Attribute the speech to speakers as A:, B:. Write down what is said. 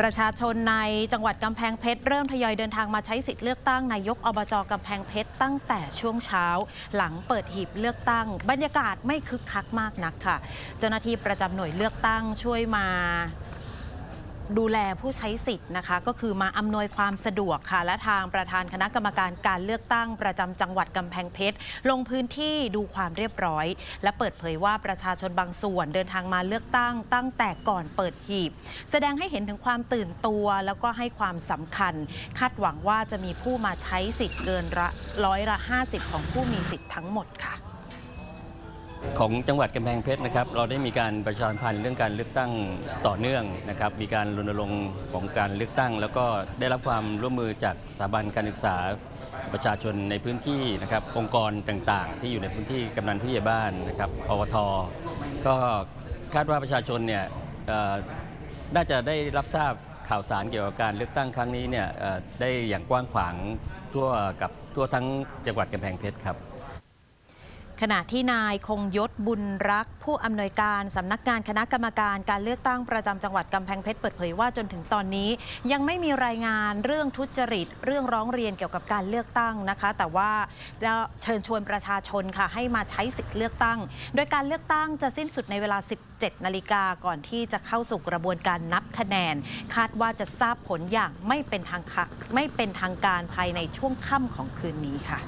A: ประชาชนในจังหวัดกำแพงเพชรเริ่มทยอยเดินทางมาใช้สิทธิ์เลือกตั้งนายกอบจกำแพงเพชรตั้งแต่ช่วงเช้า หลังเปิดหีบเลือกตั้ง บรรยากาศไม่คึกคักมากนักค่ะ เจ้าหน้าที่ประจำหน่วยเลือกตั้งช่วยมา ดูแลผู้ใช้สิทธิ์นะคะ ก็คือมาอำนวยความสะดวกค่ะ และทางประธานคณะกรรมการการเลือกตั้งประจำจังหวัดกำแพงเพชร ลงพื้นที่ดูความเรียบร้อย และเปิดเผยว่าประชาชนบางส่วนเดินทางมาเลือกตั้ง ตั้งแต่ก่อนเปิดหีบ แสดงให้เห็นถึงความตื่นตัว แล้วก็ให้ความสำคัญ คาดหวังว่าจะมีผู้มาใช้สิทธิ์เกินร้อยละ 50 ของผู้มีสิทธิ์ทั้งหมดค่ะ
B: ของจังหวัดกำแพงเพชรนะครับ เราได้มีการประชาสัมพันธ์เรื่องการเลือกตั้งต่อเนื่องนะครับ มีการรณรงค์ของการเลือกตั้ง แล้วก็ได้รับความร่วมมือจากสถาบันการศึกษาประชาชนในพื้นที่นะครับ องค์กรต่างๆ ที่อยู่ในพื้นที่กำนันผู้ใหญ่บ้านนะครับอวทก็คาดว่าประชาชนเนี่ยน่าจะได้รับทราบข่าวสารเกี่ยวกับการเลือกตั้งครั้งนี้เนี่ยได้อย่างกว้างขวางทั่วกับทั่วทั้งจังหวัดกำแพงเพชรครับ
A: ขณะที่นายคงยศบุญรัก ผู้อำนวยการสำนักงานคณะกรรมการการเลือกตั้งประจำจังหวัดกำแพงเพชรเปิดเผยว่าจนถึงตอนนี้ ยังไม่มีรายงานเรื่องทุจริต เรื่องร้องเรียนเกี่ยวกับการเลือกตั้งนะคะ แต่ว่าเชิญชวนประชาชนค่ะให้มาใช้สิทธิ์เลือกตั้ง โดยการเลือกตั้งจะสิ้นสุดในเวลา 17 นาฬิกาก่อนที่จะเข้าสู่กระบวนการนับคะแนน คาดว่าจะทราบผลอย่างไม่เป็นทางไม่เป็นทางการภายในช่วงค่ำของคืนนี้ค่ะ